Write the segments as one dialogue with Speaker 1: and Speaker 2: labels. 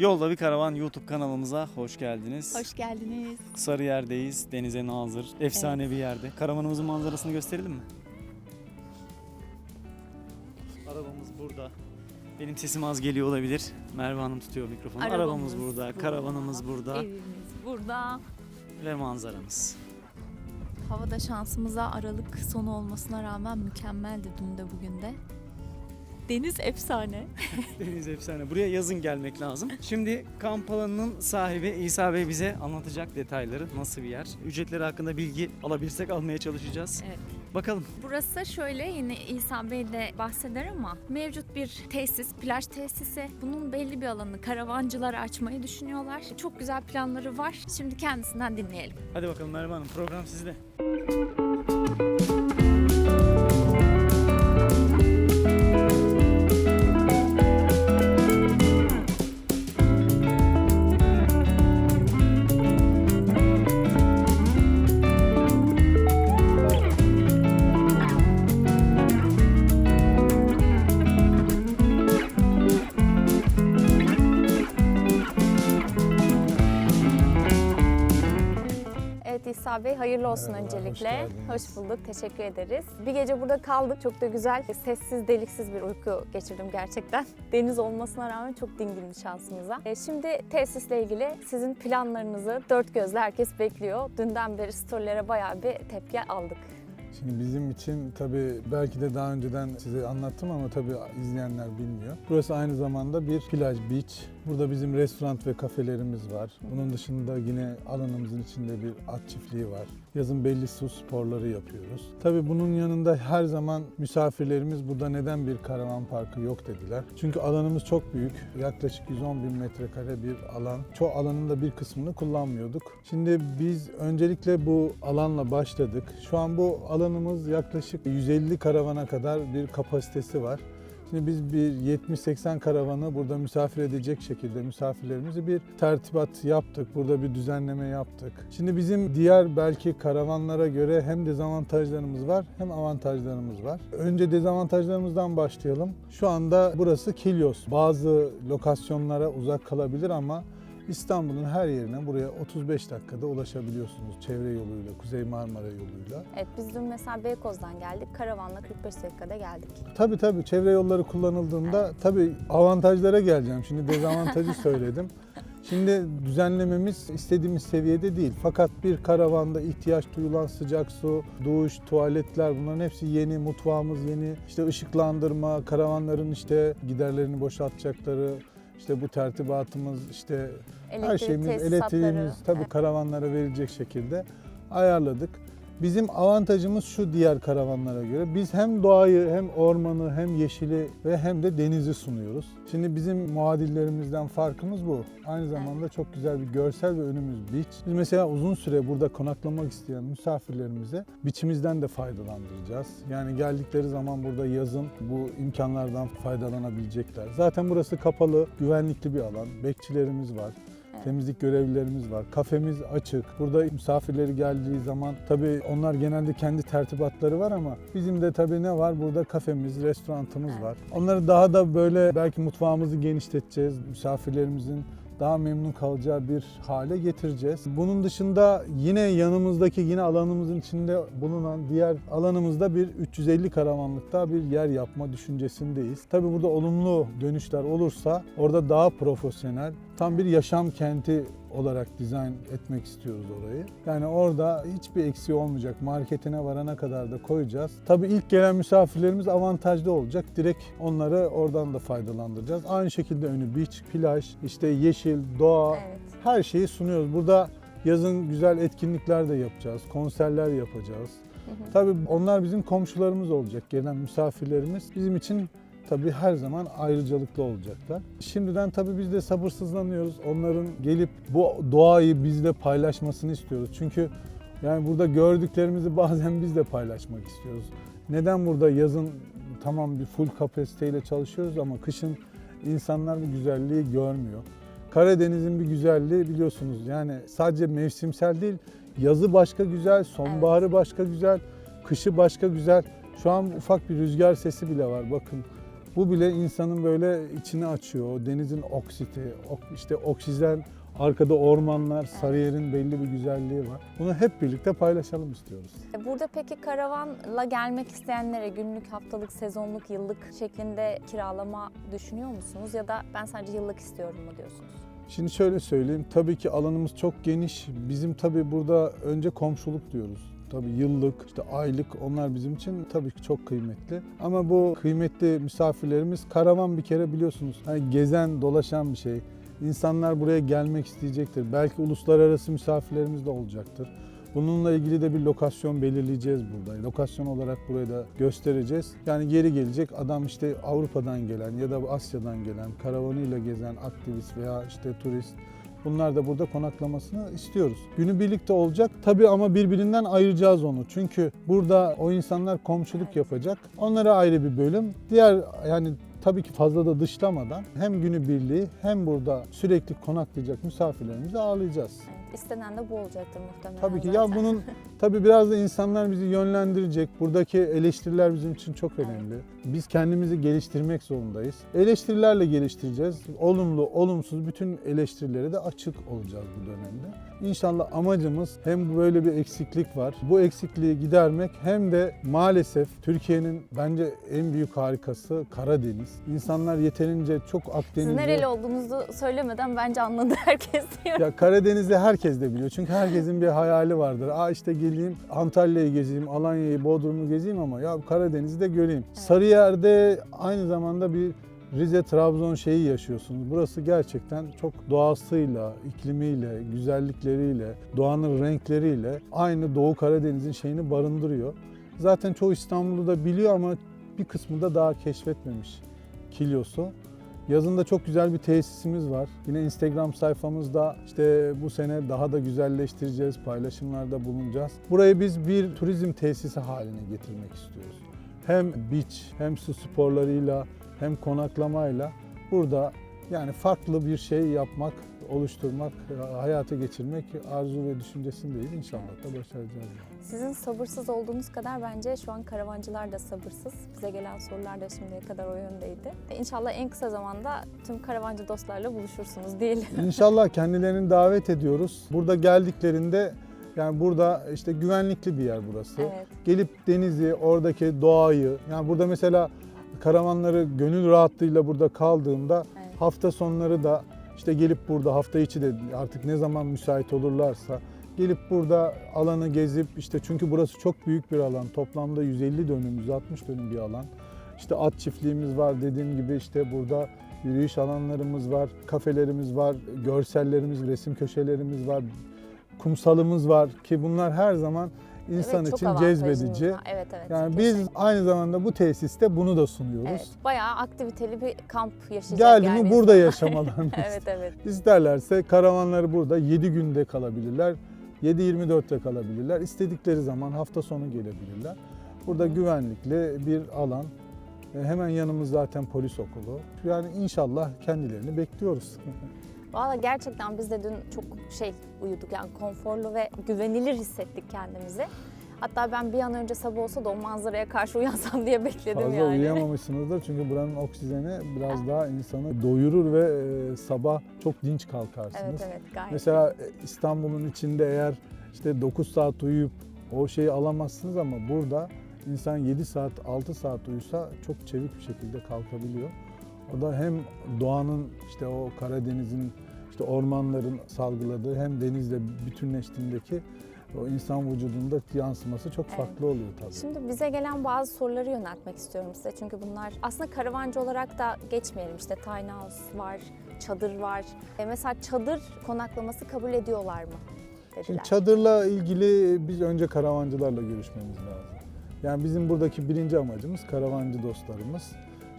Speaker 1: Yolda bir Karavan YouTube kanalımıza hoş geldiniz.
Speaker 2: Hoş geldiniz.
Speaker 1: Sarıyer'deyiz, denize nazır, efsane bir yerde. Karavanımızın manzarasını gösterelim mi? Arabamız burada. Benim sesim az geliyor olabilir. Merve Hanım tutuyor mikrofonu. Arabamız, burada. karavanımız burada
Speaker 2: Evimiz burada.
Speaker 1: ve manzaramız.
Speaker 2: Havada şansımıza Aralık sonu olmasına rağmen mükemmeldi dün de bugün de. Deniz efsane.
Speaker 1: Deniz efsane. Buraya yazın gelmek lazım. Şimdi kamp alanının sahibi İsa Bey bize anlatacak detayları. Nasıl bir yer? Ücretleri hakkında bilgi alabilirsek almaya çalışacağız.
Speaker 2: Evet.
Speaker 1: Bakalım.
Speaker 2: Burası şöyle yine İhsan Bey de bahseder ama mevcut bir tesis, plaj tesisi. Bunun belli bir alanını karavancılar açmayı düşünüyorlar. Çok güzel planları var. Şimdi kendisinden dinleyelim.
Speaker 1: Hadi bakalım Merve Hanım program sizde.
Speaker 2: Evet İsa Bey hayırlı olsun
Speaker 3: Merhabalar, hoş
Speaker 2: öncelikle.
Speaker 3: geldiniz.
Speaker 2: Hoş bulduk, teşekkür ederiz. Bir gece burada kaldık. Çok da güzel, sessiz, deliksiz bir uyku geçirdim gerçekten. Deniz olmasına rağmen çok dingin şansımıza. E, şimdi tesisle ilgili sizin planlarınızı dört gözle herkes bekliyor. Dünden beri storylere bayağı bir tepki aldık.
Speaker 3: Şimdi bizim için tabii belki de daha önceden size anlattım ama tabii izleyenler bilmiyor. Burası aynı zamanda bir plaj, beach. Burada bizim restoran ve kafelerimiz var. Bunun dışında yine alanımızın içinde bir at çiftliği var. Yazın belli su sporları yapıyoruz. Tabii bunun yanında her zaman misafirlerimiz burada neden bir karavan parkı yok dediler. Çünkü alanımız çok büyük. Yaklaşık 110 bin metrekare bir alan. Çoğu alanın da bir kısmını kullanmıyorduk. Şimdi biz öncelikle bu alanla başladık. Şu an bu alanımız yaklaşık 150 karavana kadar bir kapasitesi var. Şimdi biz bir 70-80 karavanı burada misafir edecek şekilde misafirlerimizi bir tertibat yaptık. Burada bir düzenleme yaptık. Şimdi bizim diğer belki karavanlara göre hem dezavantajlarımız var hem avantajlarımız var. Önce dezavantajlarımızdan başlayalım. Şu anda burası Kilyos. Bazı lokasyonlara uzak kalabilir ama İstanbul'un her yerine buraya 35 dakikada ulaşabiliyorsunuz çevre yoluyla, Kuzey Marmara yoluyla.
Speaker 2: Evet biz dün mesela Beykoz'dan geldik. Karavanla 45 dakikada geldik.
Speaker 3: Tabii tabii çevre yolları kullanıldığında tabii avantajlara geleceğim. Şimdi dezavantajı söyledim. Şimdi düzenlememiz istediğimiz seviyede değil. Fakat bir karavanda ihtiyaç duyulan sıcak su, duş, tuvaletler bunların hepsi yeni, mutfağımız yeni. İşte ışıklandırma, karavanların işte giderlerini boşaltacakları, işte bu tertibatımız, işte her
Speaker 2: Elektrik
Speaker 3: şeyimiz,
Speaker 2: tesisatları.
Speaker 3: elektriğimiz tabii
Speaker 2: Evet.
Speaker 3: karavanlara verilecek şekilde ayarladık. Bizim avantajımız şu diğer karavanlara göre. Biz hem doğayı hem ormanı hem yeşili ve hem de denizi sunuyoruz. Şimdi bizim muadillerimizden farkımız bu. Aynı zamanda çok güzel bir görsel ve önümüz beach. Biz mesela uzun süre burada konaklamak isteyen misafirlerimize biçimizden de faydalandıracağız. Yani geldikleri zaman burada yazın bu imkanlardan faydalanabilecekler. Zaten burası kapalı, güvenlikli bir alan. Bekçilerimiz var. Temizlik görevlilerimiz var. Kafemiz açık. Burada misafirleri geldiği zaman tabii onlar genelde kendi tertibatları var ama bizim de tabii ne var? Burada kafemiz, restoranımız var. Onları daha da böyle belki mutfağımızı genişleteceğiz. Misafirlerimizin daha memnun kalacağı bir hale getireceğiz. Bunun dışında yine yanımızdaki yine alanımızın içinde bulunan diğer alanımızda bir 350 karavanlıkta bir yer yapma düşüncesindeyiz. Tabii burada olumlu dönüşler olursa orada daha profesyonel, tam bir yaşam kenti olarak dizayn etmek istiyoruz orayı. Yani orada hiçbir eksiği olmayacak. Marketine varana kadar da koyacağız. Tabii ilk gelen misafirlerimiz avantajlı olacak. Direkt onları oradan da faydalandıracağız. Aynı şekilde önü beach, plaj, işte yeşil, doğa
Speaker 2: Evet.
Speaker 3: her şeyi sunuyoruz. Burada yazın güzel etkinlikler de yapacağız. Konserler yapacağız. Tabii onlar bizim komşularımız olacak. Gelen misafirlerimiz bizim için tabii her zaman ayrıcalıklı olacaklar. Şimdiden tabii biz de sabırsızlanıyoruz. Onların gelip bu doğayı bizle paylaşmasını istiyoruz. Çünkü yani burada gördüklerimizi bazen biz de paylaşmak istiyoruz. Neden burada yazın tamam bir full kapasiteyle çalışıyoruz ama kışın insanlar bu güzelliği görmüyor. Karadeniz'in bir güzelliği biliyorsunuz yani sadece mevsimsel değil, yazı başka güzel, sonbaharı başka güzel, kışı başka güzel. Şu an ufak bir rüzgar sesi bile var bakın. Bu bile insanın böyle içini açıyor. O denizin oksiti, ok- işte oksijen, arkada ormanlar, Sarıyer'in belli bir güzelliği var. Bunu hep birlikte paylaşalım istiyoruz.
Speaker 2: E, Burada peki karavanla gelmek isteyenlere günlük, haftalık, sezonluk, yıllık şeklinde kiralama düşünüyor musunuz? Ya da ben sadece yıllık istiyorum mu diyorsunuz?
Speaker 3: Şimdi şöyle söyleyeyim, tabii ki alanımız çok geniş. Bizim tabii burada önce komşuluk diyoruz. Tabii yıllık, işte aylık onlar bizim için tabii ki çok kıymetli. Ama bu kıymetli misafirlerimiz karavan bir kere biliyorsunuz. Hani gezen, dolaşan bir şey. İnsanlar buraya gelmek isteyecektir. Belki uluslararası misafirlerimiz de olacaktır. Bununla ilgili de bir lokasyon belirleyeceğiz burada. Lokasyon olarak burayı da göstereceğiz. Yani geri gelecek adam işte Avrupa'dan gelen ya da Asya'dan gelen, karavanıyla gezen aktivist veya işte turist Bunlar da burada konaklamasını istiyoruz. Günü birlikte olacak tabii ama birbirinden ayıracağız onu. Çünkü burada o insanlar komşuluk yapacak. Onlara ayrı bir bölüm. Diğer yani tabii ki fazla da dışlamadan hem günü birliği hem burada sürekli konaklayacak misafirlerimizi ağırlayacağız.
Speaker 2: İstenen de bu olacaktır muhtemelen
Speaker 3: Tabii ki
Speaker 2: zaten.
Speaker 3: ya bunun tabii biraz da insanlar bizi yönlendirecek. Buradaki eleştiriler bizim için çok önemli. Biz kendimizi geliştirmek zorundayız. Eleştirilerle geliştireceğiz. Olumlu, olumsuz bütün eleştirilere de açık olacağız bu dönemde. İnşallah amacımız hem böyle bir eksiklik var. Bu eksikliği gidermek hem de maalesef Türkiye'nin bence en büyük harikası Karadeniz. İnsanlar yeterince çok
Speaker 2: Siz
Speaker 3: Akdeniz'de...
Speaker 2: nereli olduğunuzu söylemeden bence anladı herkes diyor.
Speaker 3: Ya Karadeniz'de herkes de biliyor. Çünkü herkesin bir hayali vardır. Aa işte geleyim Antalya'yı gezeyim, Alanya'yı, Bodrum'u gezeyim ama ya Karadeniz'i de göreyim. Sarıyer'de aynı zamanda bir Rize Trabzon şeyi yaşıyorsunuz. Burası gerçekten çok doğasıyla, iklimiyle, güzellikleriyle, doğanın renkleriyle aynı Doğu Karadeniz'in şeyini barındırıyor. Zaten çoğu İstanbul'u da biliyor ama bir kısmı da daha keşfetmemiş Kilyos'u. Yazında çok güzel bir tesisimiz var. Yine Instagram sayfamızda işte bu sene daha da güzelleştireceğiz, paylaşımlarda bulunacağız. Burayı biz bir turizm tesisi haline getirmek istiyoruz. Hem beach, hem su sporlarıyla, hem konaklamayla burada yani farklı bir şey yapmak, oluşturmak, hayata geçirmek arzu ve düşüncesindeyiz. İnşallah da başaracağız.
Speaker 2: Sizin sabırsız olduğunuz kadar bence şu an karavancılar da sabırsız. Bize gelen sorular da şimdiye kadar o yöndeydi. İnşallah en kısa zamanda tüm karavancı dostlarla buluşursunuz diyelim.
Speaker 3: İnşallah kendilerini davet ediyoruz. Burada geldiklerinde yani burada işte güvenlikli bir yer burası.
Speaker 2: Evet.
Speaker 3: Gelip denizi, oradaki doğayı, yani burada mesela karavanları gönül rahatlığıyla burada kaldığında
Speaker 2: Evet.
Speaker 3: hafta sonları da işte gelip burada hafta içi de artık ne zaman müsait olurlarsa gelip burada alanı gezip işte çünkü burası çok büyük bir alan. Toplamda 150 dönüm, 160 dönüm bir alan. İşte at çiftliğimiz var dediğim gibi işte burada yürüyüş alanlarımız var, kafelerimiz var, görsellerimiz, resim köşelerimiz var, kumsalımız var ki bunlar her zaman insan
Speaker 2: Evet,
Speaker 3: için cezbedici.
Speaker 2: var. Evet evet.
Speaker 3: Yani biz
Speaker 2: kesinlikle.
Speaker 3: aynı zamanda bu tesiste bunu da sunuyoruz.
Speaker 2: Evet, bayağı aktiviteli bir kamp yaşayacak
Speaker 3: Geldi
Speaker 2: yani
Speaker 3: mi burada yaşamalarını
Speaker 2: evet evet.
Speaker 3: İsterlerse karavanları burada 7 günde kalabilirler. 7-24'te kalabilirler. İstedikleri zaman hafta sonu gelebilirler. Burada güvenlikli bir alan. E, Hemen yanımız zaten polis okulu. Yani inşallah kendilerini bekliyoruz.
Speaker 2: Valla gerçekten biz de dün çok şey uyuduk yani konforlu ve güvenilir hissettik kendimizi. Hatta ben bir an önce sabah olsa da o manzaraya karşı uyansam diye bekledim
Speaker 3: Fazla
Speaker 2: yani.
Speaker 3: uyuyamamışsınızdır çünkü buranın oksijeni biraz daha insanı doyurur ve e, sabah çok dinç kalkarsınız.
Speaker 2: Evet evet gayet.
Speaker 3: Mesela e, İstanbul'un içinde eğer işte 9 saat uyuyup o şeyi alamazsınız ama burada insan 7 saat 6 saat uyusa çok çevik bir şekilde kalkabiliyor. O da hem doğanın işte o Karadeniz'in işte ormanların salgıladığı hem denizle bütünleştiğindeki o insan vücudunda yansıması çok
Speaker 2: Evet.
Speaker 3: farklı oluyor tabii.
Speaker 2: Şimdi bize gelen bazı soruları yöneltmek istiyorum size. Çünkü bunlar aslında karavancı olarak da geçmeyelim. İşte tiny house var, çadır var. E mesela çadır konaklaması kabul ediyorlar mı? Dediler.
Speaker 3: Şimdi çadırla ilgili biz önce karavancılarla görüşmemiz lazım. Yani bizim buradaki birinci amacımız karavancı dostlarımız.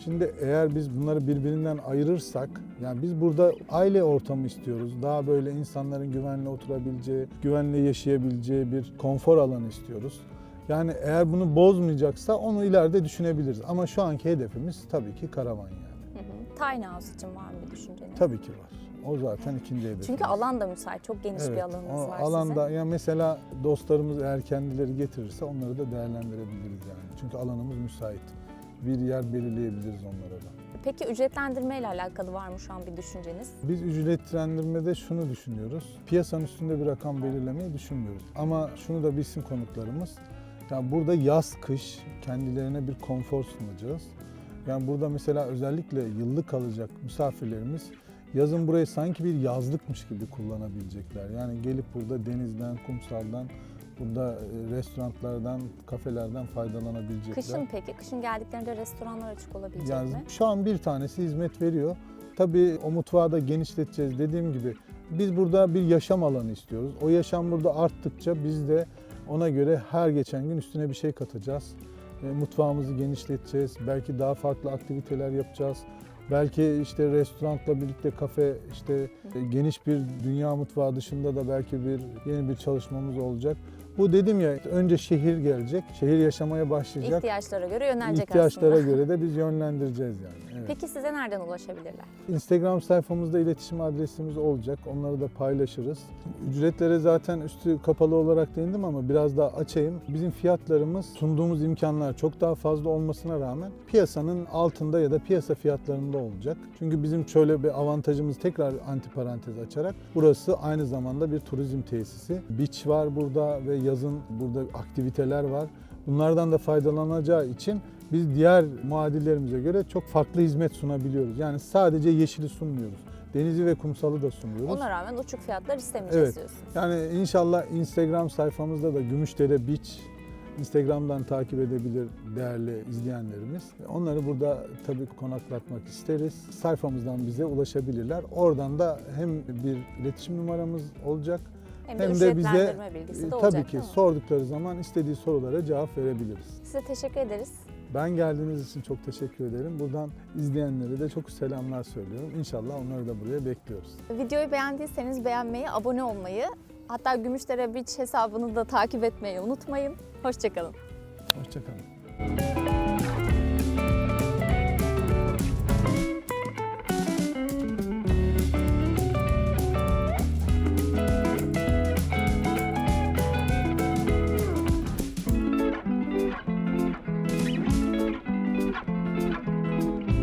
Speaker 3: Şimdi eğer biz bunları birbirinden ayırırsak, yani biz burada aile ortamı istiyoruz. Daha böyle insanların güvenli oturabileceği, güvenli yaşayabileceği bir konfor alanı istiyoruz. Yani eğer bunu bozmayacaksa onu ileride düşünebiliriz. Ama şu anki hedefimiz tabii ki karavan yani.
Speaker 2: Hı hı. Tiny house için var mı bir düşünceniz?
Speaker 3: Tabii ki var. O zaten ikinci hedefimiz.
Speaker 2: Çünkü alan da müsait. Çok geniş bir alanınız var
Speaker 3: alanda
Speaker 2: sizin.
Speaker 3: ya mesela dostlarımız eğer kendileri getirirse onları da değerlendirebiliriz yani. Çünkü alanımız müsait. Bir yer belirleyebiliriz onlara da.
Speaker 2: Peki ücretlendirme ile alakalı var mı şu an bir düşünceniz?
Speaker 3: Biz ücretlendirmede şunu düşünüyoruz. Piyasanın üstünde bir rakam belirlemeyi düşünmüyoruz. Ama şunu da bilsin konuklarımız. Yani burada yaz kış kendilerine bir konfor sunacağız. Yani burada mesela özellikle yıllık kalacak misafirlerimiz yazın burayı sanki bir yazlıkmış gibi kullanabilecekler. Yani gelip burada denizden, kumsaldan, burada e, restoranlardan, kafelerden faydalanabilecekler.
Speaker 2: Kışın peki? Kışın geldiklerinde restoranlar açık olabilecek
Speaker 3: Yani
Speaker 2: mi?
Speaker 3: şu an bir tanesi hizmet veriyor. Tabii o mutfağı da genişleteceğiz. Dediğim gibi biz burada bir yaşam alanı istiyoruz. O yaşam burada arttıkça biz de ona göre her geçen gün üstüne bir şey katacağız. E, mutfağımızı genişleteceğiz. Belki daha farklı aktiviteler yapacağız. Belki işte restoranla birlikte kafe, işte e, geniş bir dünya mutfağı dışında da belki bir yeni bir çalışmamız olacak. Bu dedim ya önce şehir gelecek, şehir yaşamaya başlayacak.
Speaker 2: İhtiyaçlara göre yönelecek
Speaker 3: İhtiyaçlara
Speaker 2: aslında.
Speaker 3: göre de biz yönlendireceğiz yani. Evet.
Speaker 2: Peki size nereden ulaşabilirler?
Speaker 3: Instagram sayfamızda iletişim adresimiz olacak. Onları da paylaşırız. Ücretlere zaten üstü kapalı olarak değindim ama biraz daha açayım. Bizim fiyatlarımız sunduğumuz imkanlar çok daha fazla olmasına rağmen piyasanın altında ya da piyasa fiyatlarında olacak. Çünkü bizim şöyle bir avantajımız tekrar antiparantez açarak burası aynı zamanda bir turizm tesisi. Beach var burada ve yazın burada aktiviteler var. Bunlardan da faydalanacağı için biz diğer muadillerimize göre çok farklı hizmet sunabiliyoruz. Yani sadece yeşili sunmuyoruz. Denizi ve kumsalı da sunuyoruz.
Speaker 2: Ona rağmen uçuk fiyatlar istemeyeceğiz
Speaker 3: Evet.
Speaker 2: diyorsunuz.
Speaker 3: Yani inşallah Instagram sayfamızda da Gümüşdere Beach Instagram'dan takip edebilir değerli izleyenlerimiz. Onları burada tabii konaklatmak isteriz. Sayfamızdan bize ulaşabilirler. Oradan da hem bir iletişim numaramız olacak
Speaker 2: Hem de
Speaker 3: hem de bize
Speaker 2: ücretlendirme bilgisi
Speaker 3: e,
Speaker 2: de olacak
Speaker 3: tabii ki sordukları zaman istediği sorulara cevap verebiliriz.
Speaker 2: Size teşekkür ederiz.
Speaker 3: Ben geldiğiniz için çok teşekkür ederim. Buradan izleyenlere de çok selamlar söylüyorum. İnşallah onları da buraya bekliyoruz.
Speaker 2: Videoyu beğendiyseniz beğenmeyi, abone olmayı, hatta Gümüşdere Beach hesabını da takip etmeyi unutmayın. Hoşçakalın.
Speaker 3: Hoşçakalın.